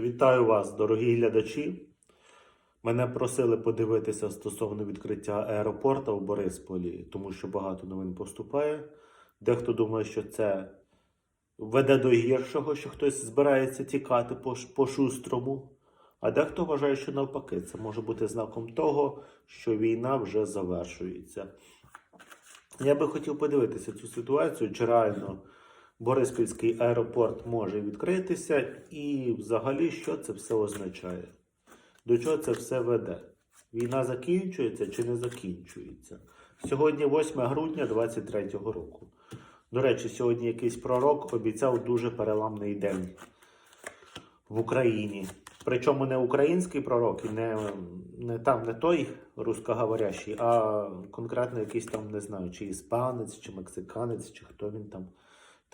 Вітаю вас, дорогі глядачі. Мене просили подивитися стосовно відкриття аеропорту в Борисполі, тому що багато новин поступає. Дехто думає, що це веде до гіршого, що хтось збирається тікати по, по шустрому. А дехто вважає, що навпаки, це може бути знаком того, що війна вже завершується. Я би хотів подивитися цю ситуацію, чи реально Бориспільський аеропорт може відкритися, і взагалі що це все означає? До чого це все веде? Війна закінчується чи не закінчується? Сьогодні 8 грудня 2023 року. До речі, сьогодні якийсь пророк обіцяв дуже переламний день в Україні. Причому не український пророк, і не, не там не той русскоговорящий, а конкретно якийсь там, не знаю, чи іспанець, чи мексиканець, чи хто він там.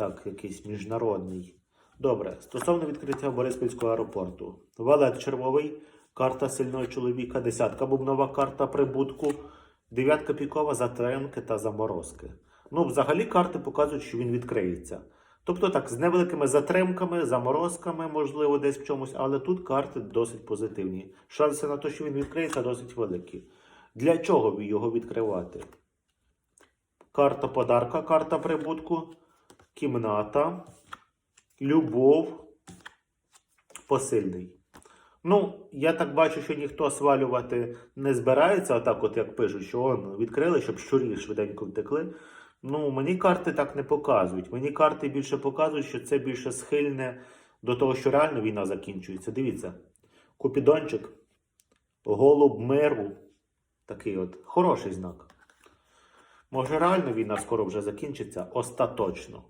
Так, якийсь міжнародний. Добре, стосовно відкриття Бориспільського аеропорту. Валет червовий, карта сильного чоловіка, десятка бубнова карта прибутку, дев'ятка пікова затримки та заморозки. Ну, взагалі карти показують, що він відкриється. Тобто так, з невеликими затримками, заморозками, можливо, десь в чомусь, але тут карти досить позитивні. Шанси на те, що він відкриється, досить великі. Для чого його відкривати? Карта подарка, карта прибутку, кімната, любов, посильний. Ну, я так бачу, що ніхто свалювати не збирається, отак, от як пишуть, що он відкрили, щоб щурі швиденько втекли. Ну, мені карти так не показують. Мені карти більше показують, що це більше схильне до того, що реально війна закінчується. Дивіться, Купідончик, голуб миру. Такий от хороший знак. Може, реально війна скоро вже закінчиться? Остаточно.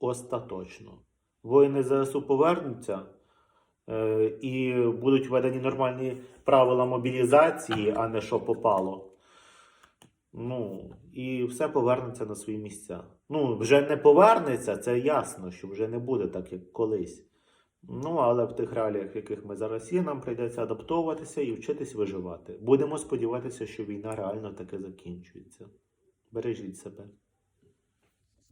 Остаточно. Воїни ЗСУ повернуться е, і будуть введені нормальні правила мобілізації, а не що попало. Ну, і все повернеться на свої місця. Ну, вже не повернеться, це ясно, що вже не буде так, як колись. Ну, але в тих реаліях, в яких ми зараз є, нам прийдеться адаптовуватися і вчитись виживати. Будемо сподіватися, що війна реально таки закінчується. Бережіть себе.